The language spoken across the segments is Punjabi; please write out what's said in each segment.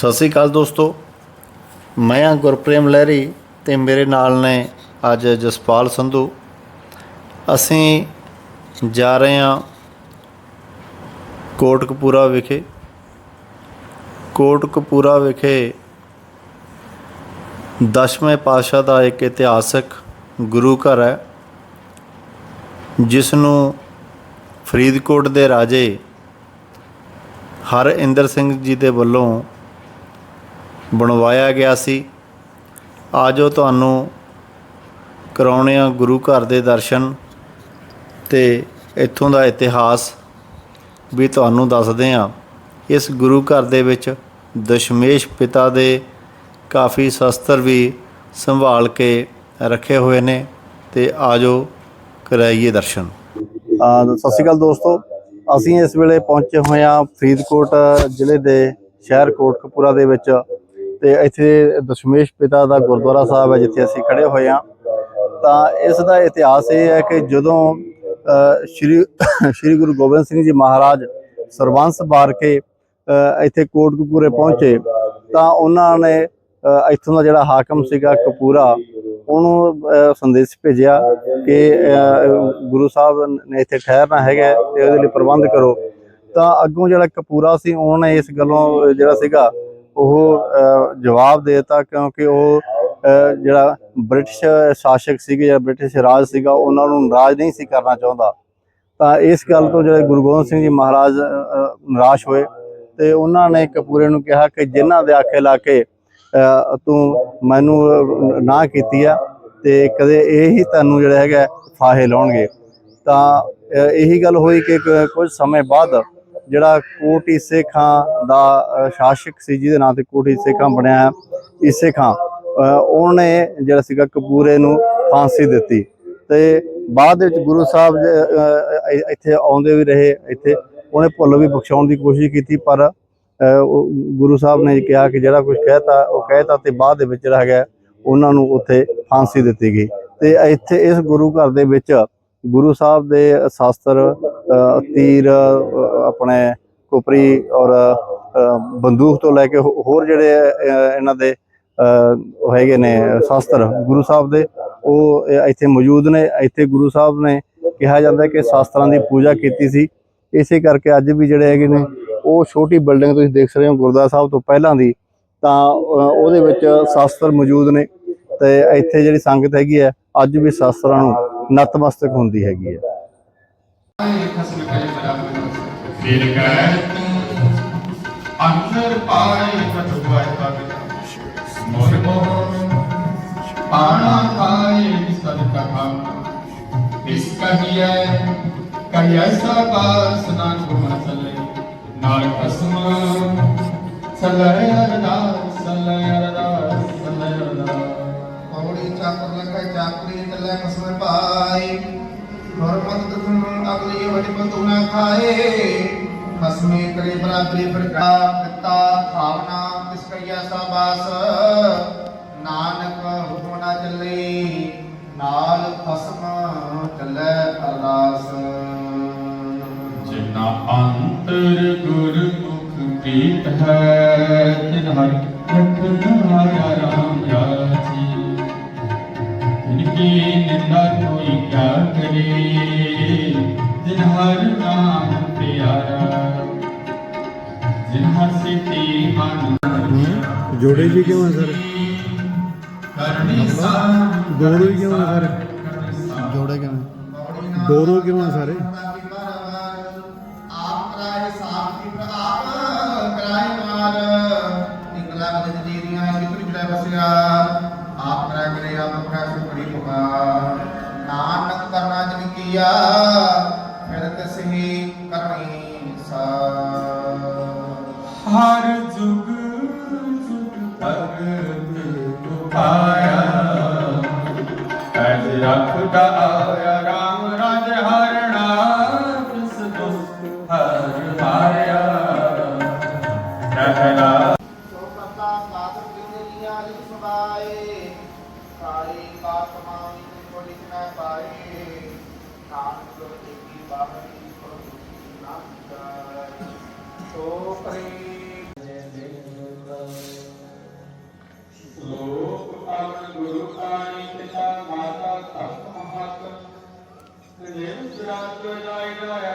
ਸਤਿ ਸ੍ਰੀ ਅਕਾਲ ਦੋਸਤੋ। ਮੈਂ ਹਾਂ ਗੁਰਪ੍ਰੇਮ ਲਹਿਰੀ ਤੇ ਮੇਰੇ ਨਾਲ ਨੇ ਅੱਜ ਜਸਪਾਲ ਸੰਧੂ। ਅਸੀਂ ਜਾ ਰਹੇ ਹਾਂ ਕੋਟਕਪੂਰਾ ਵਿਖੇ। ਕੋਟਕਪੂਰਾ ਵਿਖੇ ਦਸਵੇਂ ਪਾਤਸ਼ਾਹ ਦਾ ਇੱਕ ਇਤਿਹਾਸਕ ਗੁਰੂ ਘਰ ਹੈ ਜਿਸ ਨੂੰ ਫਰੀਦਕੋਟ ਦੇ ਰਾਜੇ ਹਰ ਇੰਦਰ ਸਿੰਘ ਜੀ ਦੇ ਵੱਲੋਂ ਬਣਵਾਇਆ ਗਿਆ ਸੀ। ਆਜੋ ਤੁਹਾਨੂੰ ਕਰਾਉਣੇ ਆ ਗੁਰੂ ਘਰ ਦੇ ਦਰਸ਼ਨ ਤੇ ਇੱਥੋਂ ਦਾ ਇਤਿਹਾਸ ਵੀ ਤੁਹਾਨੂੰ ਦੱਸਦੇ ਆ। ਇਸ ਗੁਰੂ ਘਰ ਦੇ ਵਿੱਚ ਦਸ਼ਮੇਸ਼ ਪਿਤਾ ਦੇ ਕਾਫੀ ਸ਼ਸਤਰ ਵੀ ਸੰਭਾਲ ਕੇ ਰੱਖੇ ਹੋਏ ਨੇ ਤੇ ਆਜੋ ਕਰਾਈਏ ਦਰਸ਼ਨ। ਸਤਿ ਸ਼੍ਰੀ ਅਕਾਲ ਦੋਸਤੋ। ਅਸੀਂ ਇਸ ਵੇਲੇ ਪਹੁੰਚੇ ਹੋਏ ਹਾਂ ਫਰੀਦਕੋਟ ਜ਼ਿਲ੍ਹੇ ਦੇ ਸ਼ਹਿਰ ਕੋਟਕਪੂਰਾ ਦੇ ਵਿੱਚ। ਤੇ ਇੱਥੇ ਦਸ਼ਮੇਸ਼ ਪਿਤਾ ਦਾ ਗੁਰਦੁਆਰਾ ਸਾਹਿਬ ਹੈ ਜਿੱਥੇ ਅਸੀਂ ਖੜੇ ਹੋਏ ਹਾਂ। ਤਾਂ ਇਸ ਦਾ ਇਤਿਹਾਸ ਇਹ ਹੈ ਕਿ ਜਦੋਂ ਸ਼੍ਰੀ ਸ਼੍ਰੀ ਗੁਰੂ ਗੋਬਿੰਦ ਸਿੰਘ ਜੀ ਮਹਾਰਾਜ ਸਰਬੰਸ ਬਾਰ ਕੇ ਅ, ਇੱਥੇ ਕੋਟਕਪੂਰੇ ਪਹੁੰਚੇ ਤਾਂ ਉਹਨਾਂ ਨੇ ਇੱਥੋਂ ਦਾ ਜਿਹੜਾ ਹਾਕਮ ਸੀਗਾ ਕਪੂਰਾ ਉਹਨੂੰ ਸੰਦੇਸ਼ ਭੇਜਿਆ ਕਿ ਗੁਰੂ ਸਾਹਿਬ ਨੇ ਇੱਥੇ ਠਹਿਰਨਾ ਹੈਗਾ ਤੇ ਉਹਦੇ ਲਈ ਪ੍ਰਬੰਧ ਕਰੋ। ਤਾਂ ਅੱਗੋਂ ਜਿਹੜਾ ਕਪੂਰਾ ਸੀ ਉਹਨੇ ਇਸ ਗੱਲੋਂ ਜਿਹੜਾ ਸੀਗਾ ਉਹ ਜਵਾਬ ਦੇ ਦਿੱਤਾ ਕਿਉਂਕਿ ਉਹ ਜਿਹੜਾ ਬ੍ਰਿਟਿਸ਼ ਸ਼ਾਸਕ ਸੀਗੇ ਜਾਂ ਬ੍ਰਿਟਿਸ਼ ਰਾਜ ਸੀਗਾ, ਉਹਨਾਂ ਨੂੰ ਨਾਰਾਜ਼ ਨਹੀਂ ਸੀ ਕਰਨਾ ਚਾਹੁੰਦਾ। ਤਾਂ ਇਸ ਗੱਲ ਤੋਂ ਜਿਹੜੇ ਗੁਰੂ ਗੋਬਿੰਦ ਸਿੰਘ ਜੀ ਮਹਾਰਾਜ ਨਿਰਾਸ਼ ਹੋਏ ਤੇ ਉਹਨਾਂ ਨੇ ਕਪੂਰੇ ਨੂੰ ਕਿਹਾ ਕਿ ਜਿਨ੍ਹਾਂ ਦੇ ਆਖੇ ਲਾ ਕੇ ਤੂੰ ਮੈਨੂੰ ਨਾ ਕੀਤੀ ਆ ਤੇ ਕਦੇ ਇਹ ਹੀ ਤੁਹਾਨੂੰ ਜਿਹੜਾ ਹੈਗਾ ਫਾਹੇ ਲਾਉਣਗੇ। ਤਾਂ ਇਹੀ ਗੱਲ ਹੋਈ ਕਿ, ਕੁਝ ਸਮੇਂ ਬਾਅਦ ਜਿਹੜਾ ਕੋਟ ਈਸੇ ਖਾਂ ਦਾ ਸ਼ਾਸਕ ਸੀ ਜਿਹਦੇ ਨਾਂ ਤੇ ਕੋਟ ਈਸੇ ਖਾਂ ਬਣਿਆ ਹੈ, ਈਸੇ ਖਾਂ। ਉਹਨੇ ਜਿਹੜਾ ਸੀਗਾ ਕਪੂਰੇ ਨੂੰ ਫਾਂਸੀ ਦਿੱਤੀ। ਤੇ ਬਾਅਦ ਦੇ ਵਿੱਚ ਗੁਰੂ ਸਾਹਿਬ ਇੱਥੇ ਆਉਂਦੇ ਵੀ ਰਹੇ ਇੱਥੇ ਉਹਨੇ ਭੁੱਲ ਵੀ ਬਖਸ਼ਾਉਣ ਦੀ ਕੋਸ਼ਿਸ਼ ਕੀਤੀ ਪਰ ਗੁਰੂ ਸਾਹਿਬ ਨੇ ਕਿਹਾ ਕਿ ਜਿਹੜਾ ਕੁਝ ਕਹਿਤਾ ਉਹ ਕਹਿਤਾ ਤੇ ਬਾਅਦ ਦੇ ਵਿੱਚ ਜਿਹੜਾ ਹੈਗਾ ਉਹਨਾਂ ਨੂੰ ਉੱਥੇ ਫਾਂਸੀ ਦਿੱਤੀ ਗਈ। ਤੇ ਇੱਥੇ ਇਸ ਗੁਰੂ ਘਰ ਦੇ ਵਿੱਚ ਗੁਰੂ ਸਾਹਿਬ ਦੇ ਸ਼ਾਸਤਰ ਤੀਰ ਆਪਣੇ ਕੋਪਰੀ ਔਰ ਬੰਦੂਕ ਤੋਂ ਲੈ ਕੇ ਹੋ- ਹੋਰ ਜਿਹੜੇ ਇਹਨਾਂ ਦੇ ਉਹ ਹੈਗੇ ਨੇ, ਸ਼ਾਸਤਰ, ਗੁਰੂ ਸਾਹਿਬ ਦੇ, ਉਹ ਇੱਥੇ ਮੌਜੂਦ ਨੇ, ਇੱਥੇ ਗੁਰੂ ਸਾਹਿਬ ਨੇ ਕਿਹਾ ਜਾਂਦਾ ਕਿ ਸ਼ਾਸਤਰਾਂ ਦੀ ਪੂਜਾ ਕੀਤੀ ਸੀ। ਇਸੇ ਕਰਕੇ ਅੱਜ ਵੀ ਜਿਹੜੇ ਹੈਗੇ ਨੇ, ਉਹ ਛੋਟੀ ਬਿਲਡਿੰਗ ਤੁਸੀਂ ਦੇਖ ਸਕਦੇ ਹੋ ਗੁਰਦੁਆਰਾ ਸਾਹਿਬ ਤੋਂ ਪਹਿਲਾਂ ਦੀ, ਤਾਂ ਉਹਦੇ ਵਿੱਚ ਸ਼ਾਸਤਰ ਮੌਜੂਦ ਨੇ। ਤੇ ਇੱਥੇ ਜਿਹੜੀ ਸੰਗਤ ਹੈਗੀ ਹੈ, ਅੱਜ ਵੀ ਸ਼ਾਸਤਰਾਂ ਨੂੰ ਨਤਮਸਤਕ ਹੁੰਦੀ ਹੈਗੀ ਹੈ। ਫਿਰ ਕਹਿ, ਅੰਦਰ ਪਾਏ ਕਟਵਾਇ ਤਬ ਮੋਰ ਮੋਹਨ ਪਾਣਾ ਖਾਏ ਸਦ ਕਥਮ ਇਸ ਕਹੀਏ ਕਹੀਏ ਸਬਾਸ ਨਾ ਗੁਮਨ ਚੱਲੇ। ਨਾਲ ਖਸਮ ਸੱਲੇ ਅਰਦਾਸ ਸੱਲੇ ਅਰਦਾਸ ਸੱਲੇ ਅਰਦਾਸ। ਪੌੜੀ ਚਾਕਰ ਲਖੈ ਚਾਕਰੀ ਚੱਲੇ ਕਸਮ ਪਾਈ। ਗੁਰਮਤਿ ਦਸਨ ਅਗਲੀ ਵਡਿ ਬੰਦੂ ਨਾ ਖਾਏ ਖਸਮੇ ਕਰੇ ਬਰਾਬਰੀ ਪ੍ਰਕਾ ਪਿਤਾ ਭਾਵਨਾ ਤਿਸ ਕਈਆ ਸਾਬਾਸ ਨਾਨਕ ਹੁਕਮ ਨਾ ਚੱਲੇ ਨਾਲ ਖਸਮ ਚੱਲੇ ਅਰਦਾਸ ਜਿਨਾ ਅੰਤਰ ਗੁਰਮੁਖ ਪ੍ਰੀਤ ਹੈ ਤਿਨ ਹਰ ਰਖਨ ਆਇਆ ਰਾਮ। ਰਾਜੀ ਇਨਕੀ ਨਿੰਦਾ ਕੋਈ ਕਿਆ ਕਰੇ ਜਿਨ ਹਰ ਨਾਮ ਪਿਆਰਾ ਜਿਨ ਹਰ ਸਿਤੀ ਮਨ ਜੋੜੇ ਜੀ ਕਿਉਂ ਆ ਸਰ? ਕਰਨੀ ਸਾਰ ਦੋ ਦੋ ਹੀ ਕਿਉਂ ਆ? ਸਰ ਜੋੜੇ ਕਿਵੇਂ ਦੋ ਦੋ ਕਿਉਂ ਆ ਸਾਰੇ? ਕਰੇ ਆਪ ਪ੍ਰਕਾਸ਼ ਬੜੀ ਪੁਕਾਰ ਨਾਨਕ ਕਰਨਾ ਜਿਨ ਕੀਆ, ਫਿਰ ਤਿਸਹੀ ਕਰਨੀ ਸਾ ਹਰ ਜੁਗ ਜੁਗ ਭਗਤ ਤੁਪਾਇਆ ਐਜ ਰੱਖਦਾ ਲੋਕ ਅਮਰ ਗੁਰੂ ਆਈ ਪਿਤਾ ਮਾਤਾ ਤਪ ਮਹਤ ਨਿਯਮ ਸਰਾਤ ਜਾਇ ਗਾਇਆ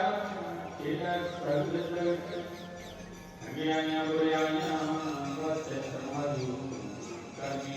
ਇਹਨਾਂ ਸਰਬ ਜਗਤ ਅਗਿਆਨੀਆਂ ਗੁਰਿਆਨੀਆਂ ਵਸੇ ਸਮਾਧੂ ਕਰਮੀ